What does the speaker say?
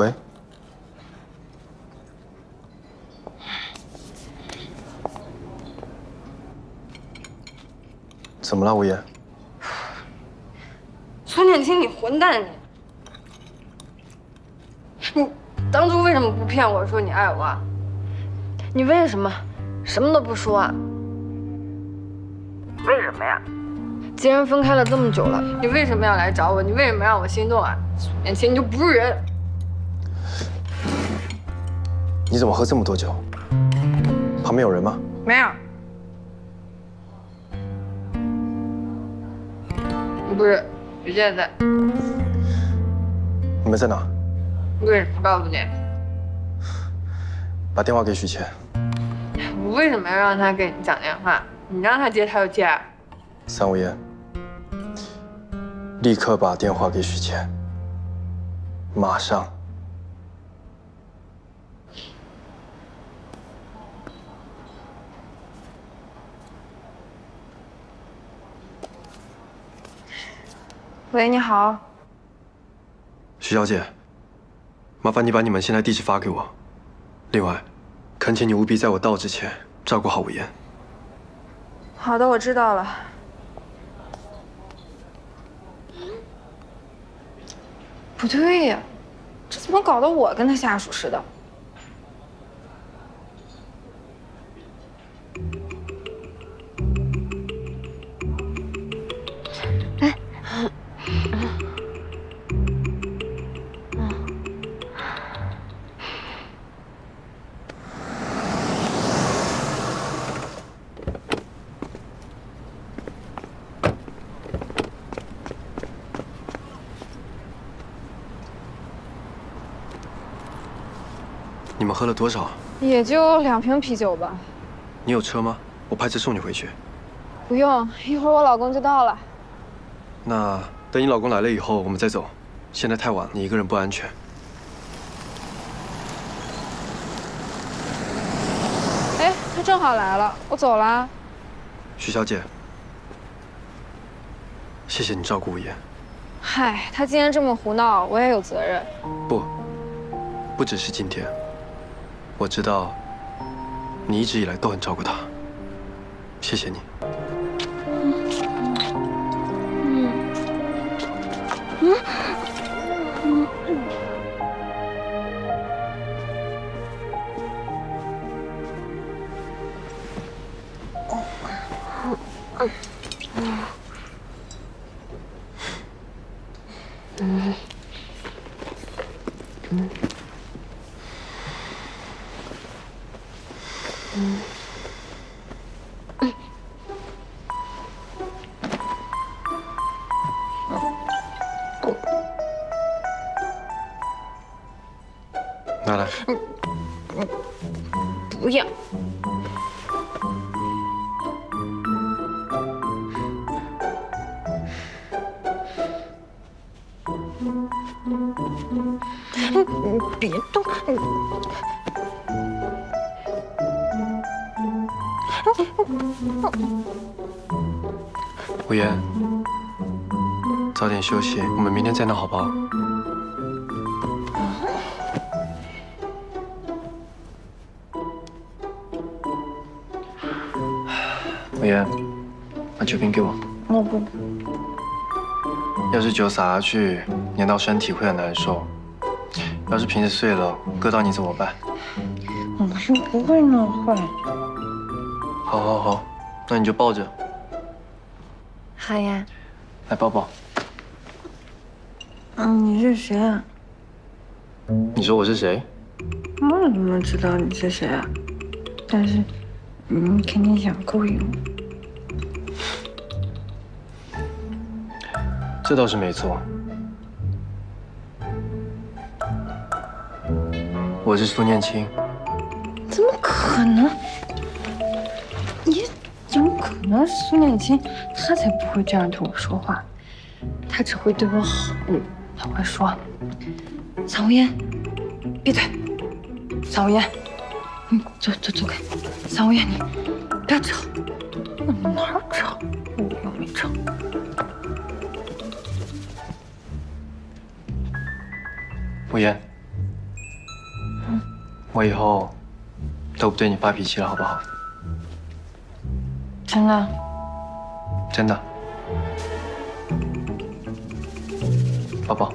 喂，怎么了，吴言？孙念青，你混蛋你！你当初为什么不骗我说你爱我？啊？你为什么什么都不说？啊？为什么呀？既然分开了这么久了，你为什么要来找我？你为什么让我心动啊？孙念青，你就不是人！你怎么喝这么多酒？旁边有人吗？没有。不是，许健在。你们在哪？为什么告诉你？把电话给许谦。我为什么要让他给你讲电话？你让他接他就接。三无言，立刻把电话给许谦。马上。喂，你好，徐小姐，麻烦你把你们现在地址发给我。另外，恳请你务必在我到之前照顾好吴言。好的，我知道了。不对呀，这怎么搞得我跟他下属似的？你们喝了多少？也就两瓶啤酒吧。你有车吗？我派车送你回去。不用，一会儿我老公就到了。那等你老公来了以后，我们再走。现在太晚，你一个人不安全。哎，他正好来了，我走了。徐小姐，谢谢你照顾吴言。嗨，他今天这么胡闹，我也有责任。不，不只是今天。我知道，你一直以来都很照顾他，谢谢你。嗯嗯嗯嗯嗯嗯。拿来。不要。别动。吴言，早点休息，我们明天再闹，好不好？吴言，把酒瓶给我。我不。要是酒洒下去，粘到身体会很难受。要是瓶子碎了，割到你怎么办？我是不会弄坏的。好，好，好，那你就抱着。好呀。来抱抱。嗯，你是谁啊？你说我是谁？我怎么知道你是谁啊？但是，你肯定想勾引我。这倒是没错。我是苏念青。怎么可能？你怎么可能苏念青？他才不会这样对我说话，他只会对我好。他会说：“桑无烟，闭嘴！桑无烟，你走走走开！桑无烟，你不要吵！我哪吵？我又没吵。”无言。我以后都不对你发脾气了，好不好？真的。真的。抱抱。